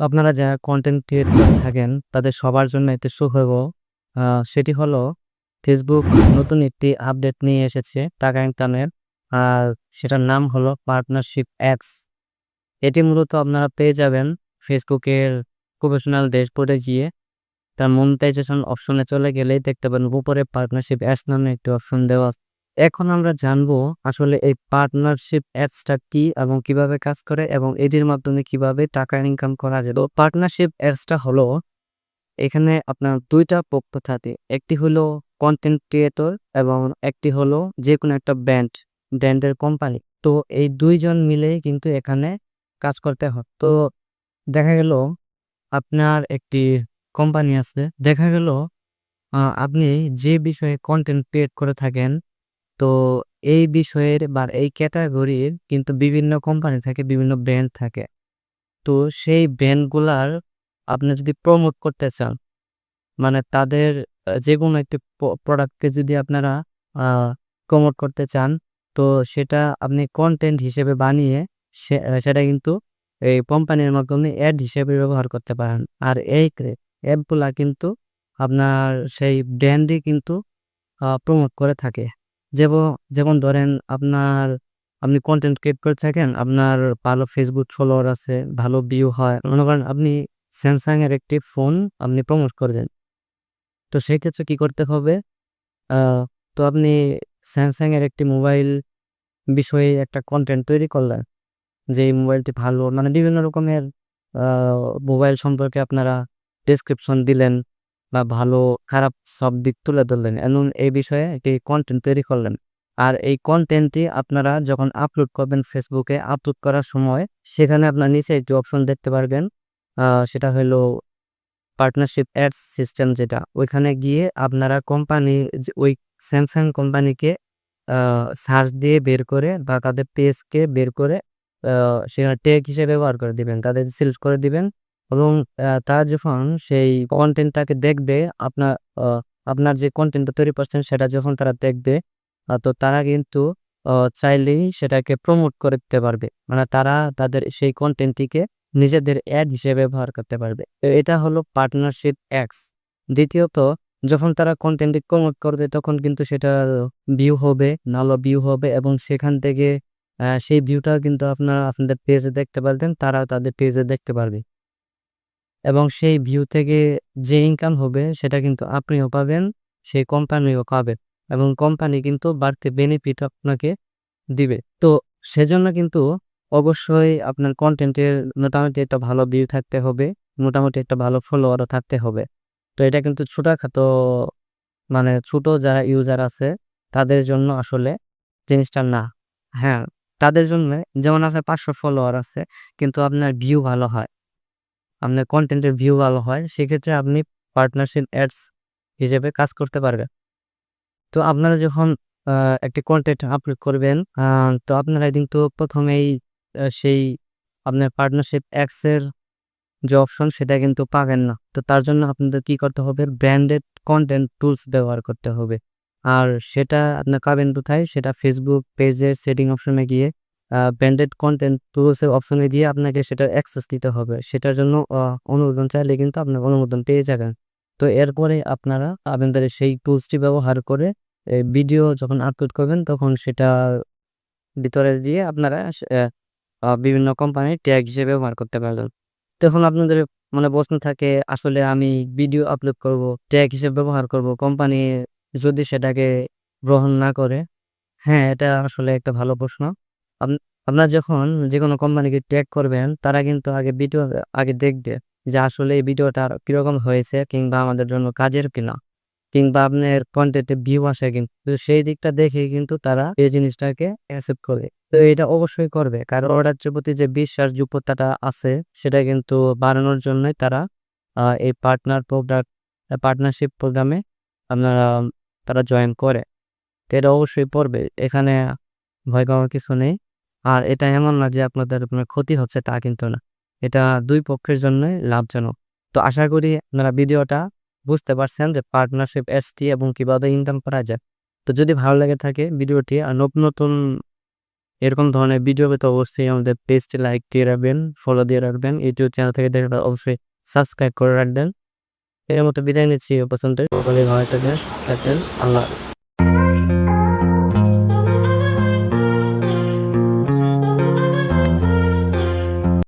আপনারা যারা content create করে থাকেন তাদের সবার জন্য একটি সুখবর আহ, সেটি হলো ফেসবুক নতুন একটি আপডেট নিয়ে এসেছে টাকা ইনকামের আর সেটার নাম হলো পার্টনারশিপ অ্যাক্স এটি মূলত আপনারা পেয়ে যাবেন ফেসবুকের প্রফেশনাল ড্যাশবোর্ডে গিয়ে তার মনিটাইজেশন অপশনে চলে গেলেই দেখতে পাবেন উপরে পার্টনারশিপ অ্যাডস নামে একটি অপশন দেওয়া। এখন আমরা জানব আসলে এই পার্টনারশিপ অ্যাডসটা কি এবং কীভাবে কাজ করে এবং এটির মাধ্যমে কীভাবে টাকা ইনকাম করা যায়। তো পার্টনারশিপ অ্যাডসটা হলো, এখানে আপনার দুইটা পক্ষ থাকে। একটি হলো কন্টেন্ট ক্রিয়েটর এবং একটি হলো যে কোনো একটা ব্র্যান্ড ব্র্যান্ডের কোম্পানি তো এই দুইজন মিলেই কিন্তু এখানে কাজ করতে হয়। তো দেখা গেল, আপনার একটি কোম্পানি আছে। দেখা গেল আপনি যে বিষয়ে কন্টেন্ট ক্রিয়েট করে থাকেন তো এই বিষয়ের বা এই ক্যাটাগরির কিন্তু বিভিন্ন কোম্পানি থাকে, বিভিন্ন ব্র্যান্ড থাকে। তো সেই ব্র্যান্ডগুলার আপনি যদি প্রমোট করতে চান মানে তাদের যে কোনো একটি প্রোডাক্টকে যদি আপনারা প্রমোট করতে চান, তো সেটা আপনি কন্টেন্ট হিসেবে বানিয়ে সেটা কিন্তু এই কোম্পানির মাধ্যমে অ্যাড হিসেবে ব্যবহার করতে পারেন। আর এই অ্যাপগুলা কিন্তু আপনার সেই ব্র্যান্ডই কিন্তু প্রমোট করে থাকে। যেমন ধরেন আপনার, আপনি কন্টেন্ট ক্রিয়েট করে থাকেন, আপনার ভালো ফেসবুক ফলোয়ার আছে, ভালো ভিউ হয়, মনে করেন আপনি স্যামসাং এর একটি ফোন আপনি প্রমোট করবেন তো সেই ক্ষেত্রে কি করতে হবে? তো আপনি স্যামসাং এর একটি মোবাইল বিষয়ে একটা কন্টেন্ট তৈরি করলেন যে এই মোবাইলটি ভালো মানে বিভিন্ন রকমের মোবাইল সম্পর্কে আপনারা ডেসক্রিপশন দিলেন বা ভালো, খারাপ সব দিক তুলে ধরলেন। এমন এই বিষয়ে একটি কন্টেন্ট তৈরি করলেন। আর এই কন্টেন্টটি আপনারা যখন আপলোড করবেন ফেসবুকে আপলোড করার সময়, সেখানে আপনার নিচে একটি অপশন দেখতে পারবেন। সেটা হলো পার্টনারশিপ অ্যাডস সিস্টেম যেটা। ওইখানে গিয়ে আপনারা কোম্পানি ওই স্যামসাং কোম্পানিকে সার্চ দিয়ে বের করে বা তাদের পেজকে বের করে সেখানে টেক হিসেবে ব্যবহার করে দিবেন। তাদের সিলেক্ট করে দিবেন। এবং তারা যখন সেই কন্টেন্টটাকে দেখবে, আপনার আপনার যে কন্টেন্টটা তৈরি করছেন, সেটা যখন তারা দেখবে তো তারা কিন্তু চাইলেই সেটাকে প্রমোট করতে পারবে। মানে তারা তাদের সেই কন্টেন্টটিকে নিজেদের অ্যাড হিসেবে ব্যবহার করতে পারবে। এটা হলো পার্টনারশিপ অ্যাক্স দ্বিতীয়ত, যখন তারা কন্টেন্ট প্রমোট করবে, তখন কিন্তু সেটা ভিউ হবে ভালো ভিউ হবে এবং সেখান থেকে সেই ভিউটা কিন্তু আপনারা, আপনাদের পেজে দেখতে পারবেন তারা তাদের পেজে দেখতে পারবে। এবং সেই ভিউ থেকে যে ইনকাম হবে, সেটা কিন্তু আপনিও পাবেন, সেই কোম্পানিও পাবে এবং কোম্পানি কিন্তু বাড়তি বেনিফিট আপনাকে দিবে। তো সেজন্য কিন্তু অবশ্যই আপনার কন্টেন্টের মোটামুটি একটা ভালো ভিউ থাকতে হবে, মোটামুটি একটা ভালো ফলোয়ারও থাকতে হবে। তো এটা কিন্তু ছোটখাটো মানে ছোট যারা ইউজার আছে, তাদের জন্য আসলে জিনিসটা না। হ্যাঁ তাদের জন্য যেমন আপনার পাঁচশো ফলোয়ার আছে, কিন্তু আপনার ভিউ ভালো হয়। আপনার কন্টেন্টের ভিউ ভালো হয়, সেক্ষেত্রে আপনি পার্টনারশিপ অ্যাডস হিসেবে কাজ করতে পারবেন। তো আপনারা যখন একটি কন্টেন্ট আপলোড করবেন তো আপনারা কিন্তু প্রথমেই সেই আপনার পার্টনারশিপ অ্যাডসের যে অপশন সেটা কিন্তু পাবেন না। তো তার জন্য আপনাদের কি করতে হবে? ব্র্যান্ডেড কন্টেন্ট টুলস ব্যবহার করতে হবে। আর সেটা আপনার পাবেন কোথায়? সেটা ফেসবুক পেজের সেটিং অপশনে গিয়ে ব্র্যান্ডেড কন্টেন্ট টুলসের অপশনে দিয়ে আপনাকে সেটা অ্যাক্সেস দিতে হবে। সেটার জন্য অনুমোদন চাইলে কিন্তু আপনার অনুমোদন পেয়ে যাবেন। তো এরপরে আপনারা আপনাদের সেই টুলসটি ব্যবহার করে ভিডিও যখন আপলোড করবেন, তখন সেটা ভিতরে দিয়ে আপনারা বিভিন্ন কোম্পানির ট্যাগ হিসেবে ব্যবহার করতে পারবেন। তখন আপনাদের মানে প্রশ্ন থাকে, আসলে আমি ভিডিও আপলোড করব ট্যাগ হিসেবে ব্যবহার করব কোম্পানি যদি সেটাকে গ্রহণ না করে? হ্যাঁ এটা আসলে একটা ভালো প্রশ্ন। আপনারা যখন যে কোনো কোম্পানিকে ট্যাগ করবেন, তারা কিন্তু আগে ভিডিও আগে দেখবে যে আসলে এই ভিডিওটা কীরকম হয়েছে কিংবা আমাদের জন্য কাজের কিনা, কিংবা আপনার কন্টেন্টে ভিউ আসে কিন্তু সেই দিকটা দেখে কিন্তু তারা এই জিনিসটাকে অ্যাকসেপ্ট করে। তো এটা অবশ্যই করবে, কারণ ওটার প্রতি যে বিশ্বাসযোগ্যতাটা আছে, সেটা কিন্তু বাড়ানোর জন্যই তারা এই পার্টনার প্রোডাক্ট পার্টনারশিপ প্রোগ্রামে আপনারা, তারা জয়েন করে। তো এটা অবশ্যই পড়বে এখানে ভয় পাওয়ার কিছু নেই। আর এটা এমন না যে আপনাদের কোনো ক্ষতি হচ্ছে তা কিন্তু না। এটা দুই পক্ষের জন্যই লাভজনক। তো আশা করি আপনারা ভিডিওটা বুঝতে পারছেন যে পার্টনারশিপ এসটি এবং কীভাবে ইনকাম করা যায়। তো যদি ভালো লেগে থাকে ভিডিওটি আর নতুন নতুন এরকম ধরনের ভিডিও পেতে অবশ্যই আমাদের পেজটি লাইক দিয়ে রাখবেন ফলো দিয়ে রাখবেন ইউটিউব চ্যানেল থেকে দেখলে অবশ্যই সাবস্ক্রাইব করে রাখবেন। এর মতো বিদায় নিচ্ছি পছন্দের আল্লাহ।